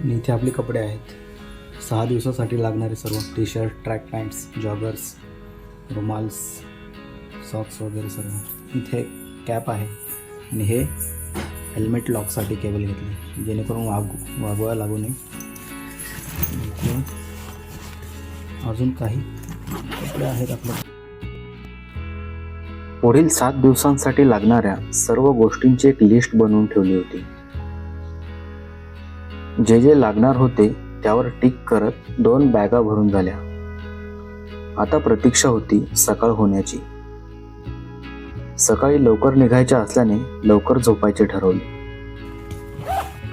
आणि इथे आपले कपडे आहेत. सहा दिवसासाठी लागणारे सर्व T shirt track pants joggers रुमाल्स socks वगैरे सर्व. इथे कॅप आहे. आणि हे हेल्मेट लॉकसाठी केबल घेतली. जेणेकरून वागू वागवा लागू नये. अजून काही कपडे आहेत आपल्या पुढील सात दिवसांसाठी लागणाऱ्या सर्व गोष्टींची एक लिस्ट बनवून ठेवली होती. जे जे लागणार होते त्यावर टिक करत दोन बॅगा भरून झाल्या. आता प्रतीक्षा होती सकाळ होण्याची. सकाळी लवकर निघायच्या असल्याने लवकर झोपायचे ठरवले.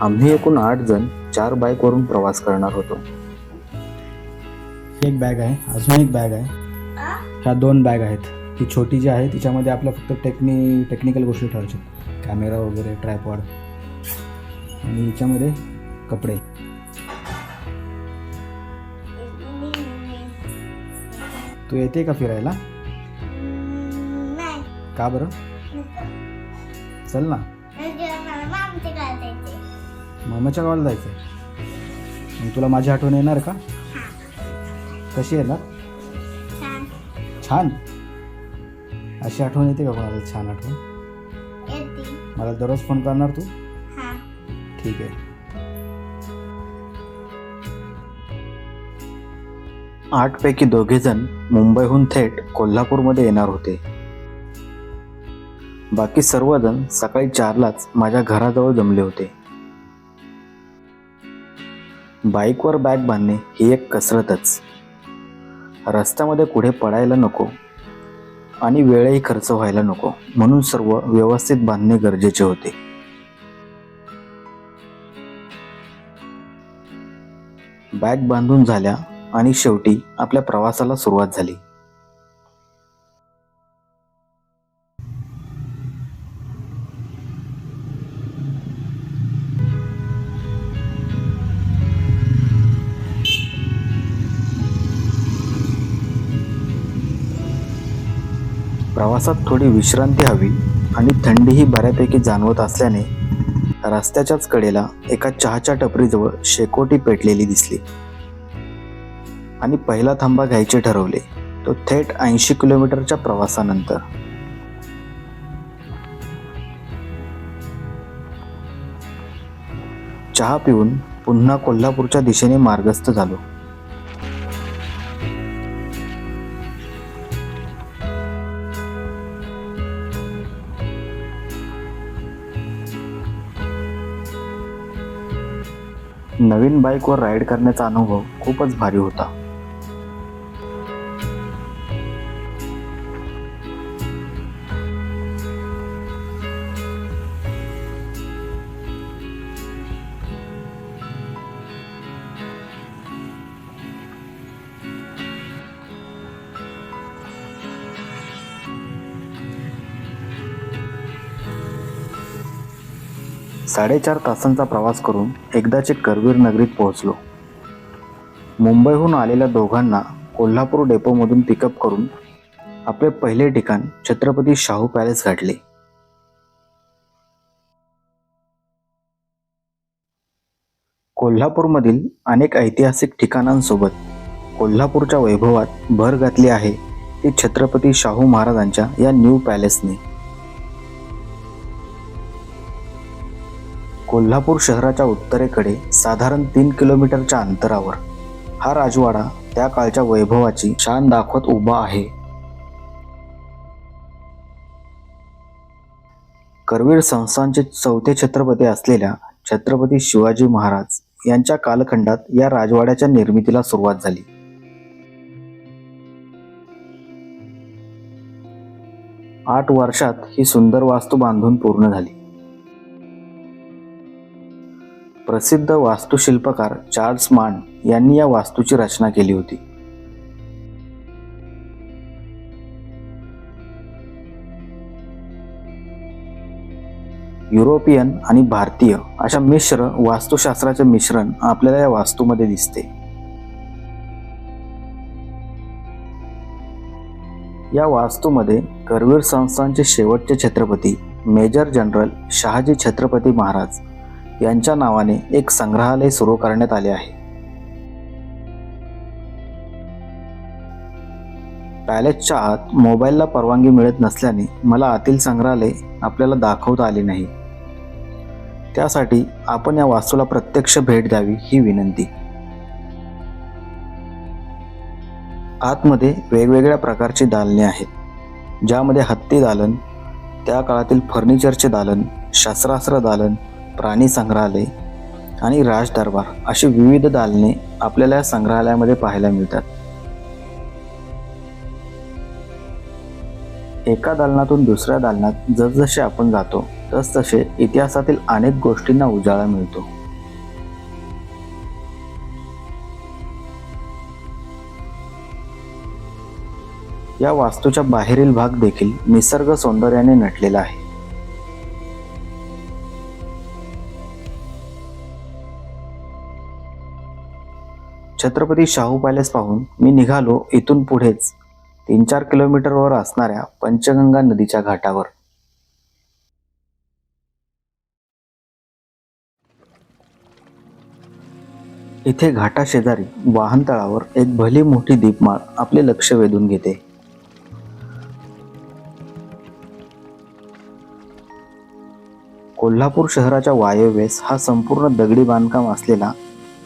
आम्ही एकूण आठ जण चार बाईकवरून प्रवास करणार होतो. एक बॅग आहे अजून एक बॅग आहे. ह्या दोन बॅग आहेत. ही छोटी जी आहे तिच्यामध्ये आपल्या फक्त टेक्नि टेक्निकल गोष्टी ठेवायच्या कॅमेरा वगैरे ट्रायपॉड आणि हिच्यामध्ये कपडे. तू येते का फिरायला? नाही. का बरं? चल ना. मामाच्या गावाला जायचं आहे मग तुला माझी आठवण येणार का? कशी येणार छान. अशी आठवण येते का कोणाला? छान आठवण. मला दररोज फोन करणार तू? ठीक आहे. आठपैकी दोघेजण मुंबईहून थेट कोल्हापूरमध्ये येणार होते. बाकी सर्वजण सकाळी चारलाच माझ्या घराजवळ जमले होते. बाईकवर बॅग बांधणे ही एक कसरतच. रस्त्यामध्ये कुठे पडायला नको आणि वेळही खर्च व्हायला नको म्हणून सर्व व्यवस्थित बांधणे गरजेचे होते. बॅग बांधून झाल्या आणि शेवटी आपल्या प्रवासाला सुरुवात झाली. प्रवासात थोडी विश्रांती हवी आणि थंडीही बऱ्यापैकी जाणवत असल्याने रस्त्याच्याच कडेला एका चहाच्या टपरीजवळ शेकोटी पेटलेली दिसली. आणि पहिला थांबा घ्यायचे ठरवले. तो थेट ऐंशी किलोमीटरच्या प्रवासानंतर. चहा पिऊन पुन्हा कोल्हापूरच्या दिशेने मार्गस्थ झालो. नवीन बाईकवर राईड करण्याचा अनुभव खूपच भारी होता. साडेचार तासांचा प्रवास करून एकदाचे करवीर नगरीत पोहोचलो. मुंबईहून आलेल्या दोघांना कोल्हापूर डेपोमधून पिकअप करून आपले पहिले ठिकाण छत्रपती शाहू पॅलेस गाठले. कोल्हापूरमधील अनेक ऐतिहासिक ठिकाणांसोबत कोल्हापूरच्या वैभवात भर घातली आहे ती छत्रपती शाहू महाराजांच्या या न्यू पॅलेसने कोल्हापूर शहराच्या उत्तरेकडे साधारण तीन किलोमीटरच्या अंतरावर. हा राजवाडा त्या काळच्या वैभवाची शान दाखवत उभा आहे. करवीर संस्थांचे चौथे छत्रपती असलेल्या छत्रपती शिवाजी महाराज यांच्या कालखंडात या राजवाड्याच्या निर्मितीला सुरुवात झाली. आठ वर्षात ही सुंदर वास्तू बांधून पूर्ण झाली. प्रसिद्ध वास्तुशिल्पकार चार्ल्स मान यांनी या वास्तूची रचना केली होती. युरोपियन आणि भारतीय अशा मिश्र वास्तुशास्त्राचे मिश्रण आपल्याला या वास्तूमध्ये दिसते. या वास्तूमध्ये करवीर संस्थांचे शेवटचे छत्रपती मेजर जनरल शहाजी छत्रपती महाराज यांच्या नावाने एक संग्रहालय सुरू करण्यात आले आहे. पॅलेसच्या आत मोबाईलला परवानगी मिळत नसल्याने मला आतील संग्रहालय आपल्याला दाखवता आले नाही. त्यासाठी आपण या वास्तूला प्रत्यक्ष भेट द्यावी ही विनंती. आतमध्ये वेगवेगळ्या प्रकारची दालने आहेत ज्यामध्ये हत्ती दालन त्या काळातील फर्निचरचे दालन शस्त्रास्त्र दालन प्राणी संग्रहालय आणि राजदरबार अशी विविध दालने आपल्याला या संग्रहालयामध्ये पाहायला मिळतात. एका दालनातून दुसऱ्या दालनात जसजसे आपण जातो तसतसे इतिहासातील अनेक गोष्टींना उजाळा मिळतो. या वास्तूच्या बाहेरील भाग देखील निसर्ग सौंदर्याने नटलेला आहे. छत्रपती शाहू पॅलेस पाहून मी निघालो इथून पुढेच तीन चार किलोमीटरवर असणाऱ्या पंचगंगा नदीच्या घाटावर. इथे घाटाशेजारी वाहनतळावर एक भली मोठी दीपमाळ आपले लक्ष वेधून घेते. कोल्हापूर शहराच्या वायव्येस हा संपूर्ण दगडी बांधकाम असलेला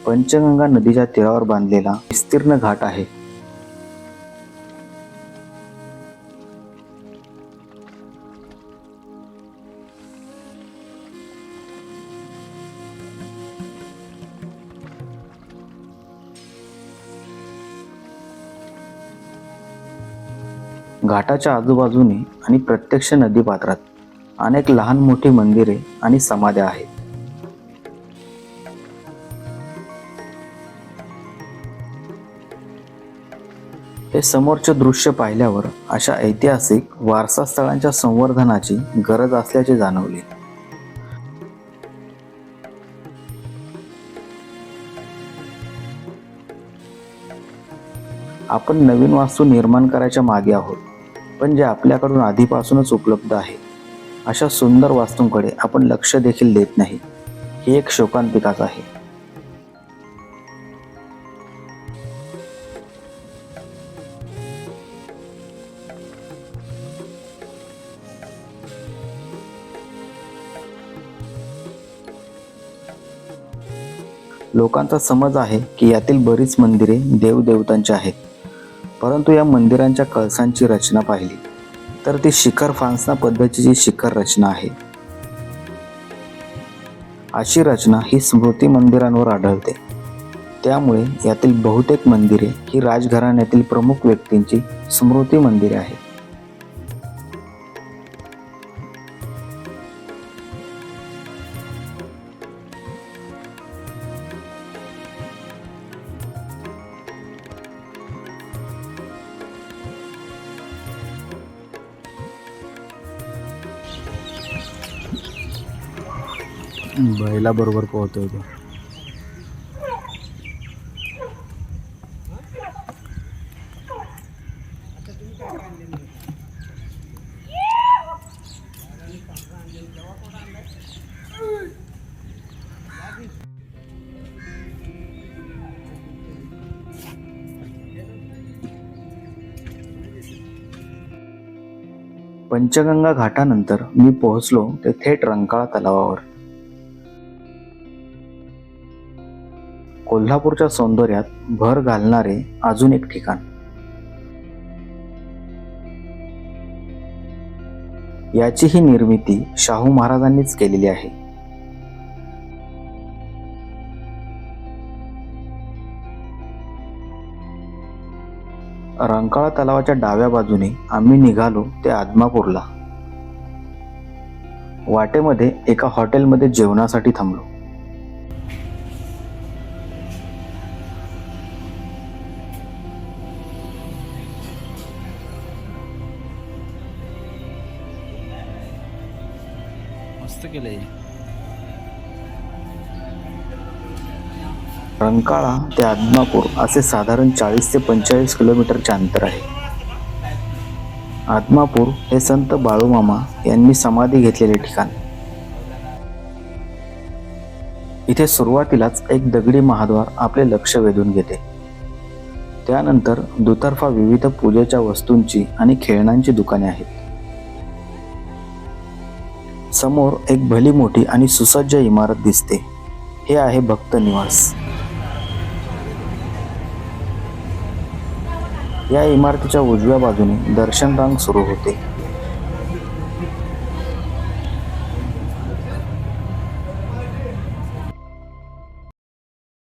पंचगंगा नदीच्या तीरावर बांधलेला विस्तीर्ण घाट आहे. घाटाच्या आजूबाजूने आणि प्रत्यक्ष नदीपात्रात अनेक लहान मोठी मंदिरे आणि समाध्या आहेत. हे समोरचे दृश्य पाहिल्यावर अशा ऐतिहासिक वारसा स्थळांच्या संवर्धनाची गरज असल्याचे जाणवले. आपण नवीन वास्तू निर्माण करायच्या मागे आहोत पण जे आपल्याकडून आधीपासूनच उपलब्ध आहे अशा सुंदर वास्तूंकडे आपण लक्ष देखील देत नाही. ही एक शोकांतिकाच आहे. लोकांचा समज आहे की यातील बरीच मंदिरे देवदेवतांची आहेत. परंतु या मंदिरांच्या कळसांची रचना पाहिली तर ती शिखर फांसना पद्धतीची शिखर रचना आहे. अशी रचना ही स्मृती मंदिरांवर आढळते. त्यामुळे यातील बहुतेक मंदिरे ही राजघराण्यातील प्रमुख व्यक्तींची स्मृती मंदिरे आहेत. बैला बरोबर पोहतोय तो. पंचगंगा घाटानंतर मी पोहोचलो ते थेट रंकाळा तलावावर. कोल्हापूरच्या सौंदर्यात भर घालणारे अजून एक ठिकाण. याची ही निर्मिती शाहू महाराजांनीच केलेली आहे. रंकाळा तलावाच्या डाव्या बाजूने आम्ही निघालो ते आदमापूरला. वाटेमध्ये एका हॉटेलमध्ये जेवणासाठी थांबलो. मस्त केलंय. रंकाळा ते आदमापूर असे साधारण चाळीस ते पंचेचाळीस किलोमीटरचे अंतर आहे. आदमापूर हे संत बाळूमामा यांनी समाधी घेतलेले ठिकाण. इथे सुरुवातीलाच एक दगडी महाद्वार आपले लक्ष वेधून घेते. त्यानंतर दुतर्फा विविध पूजेच्या वस्तूंची आणि खेळण्यांची दुकाने आहेत. समोर एक भली मोठी आणि सुसज्ज इमारत दिसते. हे आहे भक्त निवास. या इमारतीच्या उजव्या बाजूने दर्शन रांग सुरू होते.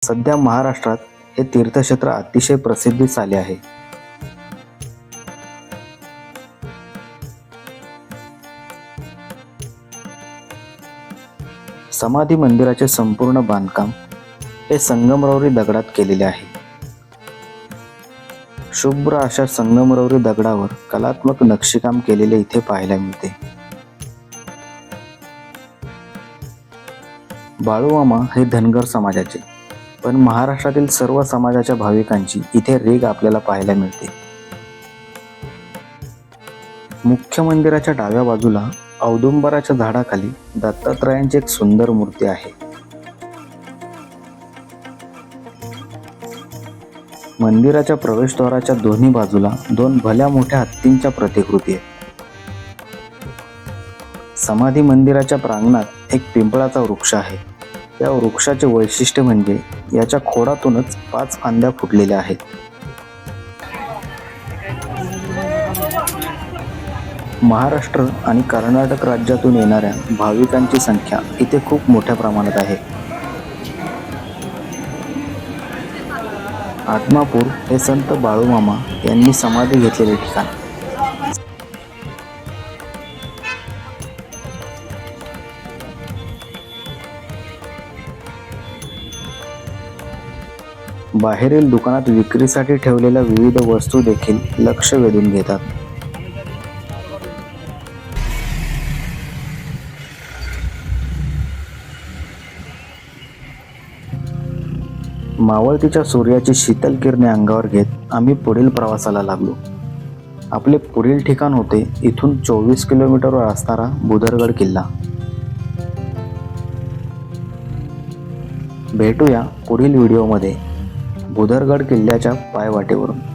सध्या महाराष्ट्रात हे तीर्थक्षेत्र अतिशय प्रसिद्धीस आले आहे. समाधी मंदिराचे संपूर्ण बांधकाम हे संगमरवरी दगडात केलेले आहे. शुभ्र अशा संगमरवरी दगडावर कलात्मक नक्षीकाम केलेले इथे पाहायला मिळते. बाळूमामा हे धनगर समाजाचे पण महाराष्ट्रातील सर्व समाजाच्या भाविकांची इथे रेग आपल्याला पाहायला मिळते. मुख्य मंदिराच्या डाव्या बाजूला औदुंबराच्या झाडाखाली दत्तात्रयांची एक सुंदर मूर्ती आहे. मंदिराच्या प्रवेशद्वाराच्या दोन्ही बाजूला दोन भल्या मोठ्या हत्तींच्या प्रतिकृती आहेत. समाधी मंदिराच्या प्रांगणात एक पिंपळाचा वृक्ष आहे. या वृक्षाचे वैशिष्ट्य म्हणजे याच्या खोडातूनच पाच फांद्या फुटलेल्या आहेत. महाराष्ट्र आणि कर्नाटक राज्यातून येणाऱ्या भाविकांची संख्या इथे खूप मोठ्या प्रमाणात आहे. आत्मापूर हे संत बाळूमामा यांनी समाधी घेतलेले ठिकाण. बाहेरील दुकानात विक्रीसाठी ठेवलेल्या विविध वस्तू देखील लक्ष वेधून घेतात. मावळतीच्या सूर्याची शीतल किरणे अंगावर घेत आम्ही पुढील प्रवासाला लागलो. आपले पुढील ठिकाण होते इथून चोवीस किलोमीटरवर असणारा बुधरगड किल्ला. भेटूया पुढील व्हिडिओमध्ये. बुधरगड किल्ल्याच्या पायवाटेवरून.